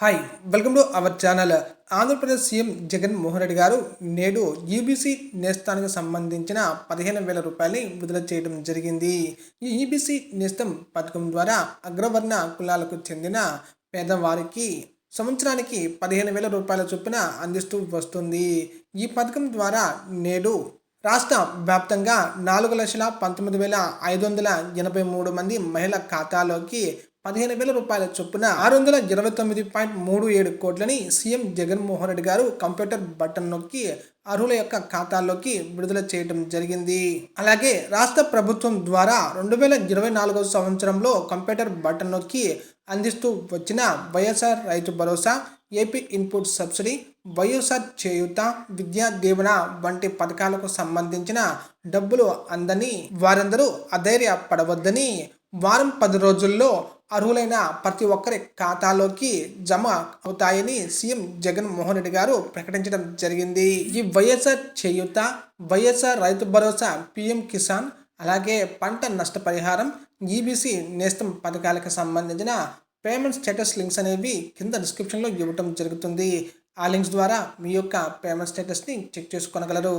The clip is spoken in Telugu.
Hi welcome to our channel Andhra Pradesh CM Jagan Mohan Reddy గారు నేడు ఈబీసీ నేస్తానికి సంబంధించిన పదిహేను వేల రూపాయలని విడుదల చేయడం జరిగింది. ఈ ఈబీసీ నేస్తం పథకం ద్వారా అగ్రవర్ణ కులాలకు చెందిన పేదవారికి సంవత్సరానికి పదిహేను వేల రూపాయల చొప్పున అందిస్తూ వస్తుంది. ఈ పథకం ద్వారా నేడు రాష్ట్ర వ్యాప్తంగా నాలుగు లక్షల పంతొమ్మిది వేల ఐదు వందల ఎనభై మూడు మంది మహిళ ఖాతాలోకి పదిహేను వేల రూపాయల చొప్పున ఆరు వందల ఇరవై తొమ్మిది పాయింట్ మూడు ఏడు కోట్లని సీఎం జగన్మోహన్ రెడ్డి గారు కంప్యూటర్ బటన్ నొక్కి అర్హుల యొక్క ఖాతాల్లోకి విడుదల చేయడం జరిగింది. అలాగే రాష్ట్ర ప్రభుత్వం ద్వారా రెండు వేల ఇరవై నాలుగవ సంవత్సరంలో కంప్యూటర్ బటన్ నొక్కి అందిస్తూ వచ్చిన YSR Rythu Bharosa AP input subsidy YSR Cheyutha Vidya Deevena వంటి పథకాలకు సంబంధించిన డబ్బులు అందని వారందరూ అధైర్య పడవద్దని వారం పది రోజుల్లో అర్హులైన ప్రతి ఒక్కరి ఖాతాలోకి జమ అవుతాయని సీఎం జగన్ మోహన్ రెడ్డి గారు ప్రకటించడం జరిగింది. ఈ వైఎస్ఆర్ చేయూత వైఎస్ఆర్ రైతు భరోసా పిఎం కిసాన్ అలాగే పంట నష్టపరిహారం ఈబీసీ నేస్తం పథకాలకు సంబంధించిన పేమెంట్ స్టేటస్ లింక్స్ అనేవి కింద డిస్క్రిప్షన్లో ఇవ్వటం జరుగుతుంది. ఆ లింక్స్ ద్వారా మీ యొక్క పేమెంట్ స్టేటస్ని చెక్ చేసుకోనగలరు.